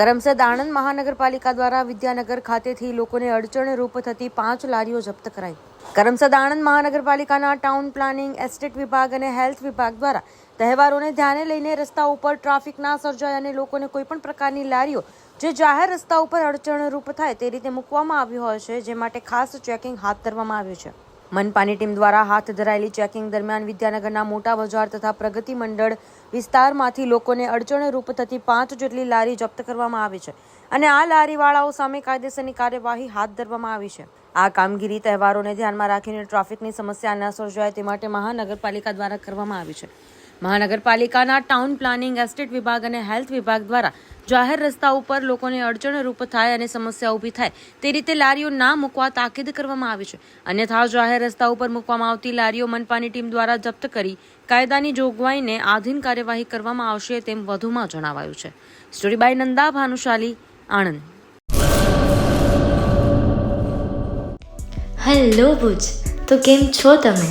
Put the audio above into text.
કરમસદ આણંદ મહાનગરપાલિકા દ્વારા વિદ્યાનગર ખાતેથી લોકોને અડચણરૂપ થતી પાંચ લારીઓ જપ્ત કરાઈ. કરમસદ આણંદ મહાનગરપાલિકાના ટાઉન પ્લાનિંગ, એસ્ટેટ વિભાગ અને હેલ્થ વિભાગ દ્વારા તહેવારોને ધ્યાને લઈને રસ્તા ઉપર ટ્રાફિક ના સર્જાય અને લોકોને કોઈપણ પ્રકારની લારીઓ જે જાહેર રસ્તા ઉપર અડચણરૂપ થાય તે રીતે મૂકવામાં આવ્યું હોય છે, જે માટે ખાસ ચેકિંગ હાથ ધરવામાં આવ્યું છે. મનપાની ટીમ દ્વારા હાથ ધરાયેલી ચેકિંગ દરમિયાન વિદ્યાનગરના મોટા બજાર તથા પ્રગતિ મંડળ વિસ્તારમાંથી લોકોને અડચણરૂપ થતી પાંચ જેટલી લારી જપ્ત કરવામાં આવી છે અને આ લારીવાળાઓ સામે કાયદેસરની કાર્યવાહી હાથ ધરવામાં આવી છે. આ કામગીરી તહેવારોને ધ્યાનમાં રાખીને ટ્રાફિકની સમસ્યા ન સર્જાય તે માટે મહાનગરપાલિકા દ્વારા કરવામાં આવી છે. મહાનગરપાલિકાના ટાઉન પ્લાનિંગ એસ્ટેટ વિભાગ અને હેલ્થ વિભાગ દ્વારા જાહેર રસ્તા ઉપર લોકોને અડચણરૂપ થાય અને સમસ્યા ઊભી થાય તે રીતે લારીઓ ના મૂકવા તાકીદ કરવામાં આવી છે. અન્યથા જાહેર રસ્તા ઉપર મૂકવામાં આવતી લારીઓ મનપાની ટીમ દ્વારા જપ્ત કરી કાયદાની જોગવાઈને આધીન કાર્યવાહી કરવામાં આવશે તેમ વધુમાં જણાવાયું છે. Story by Nanda, Bhanushali, Anand. Hello Bhuj, તો કેમ છો તમે?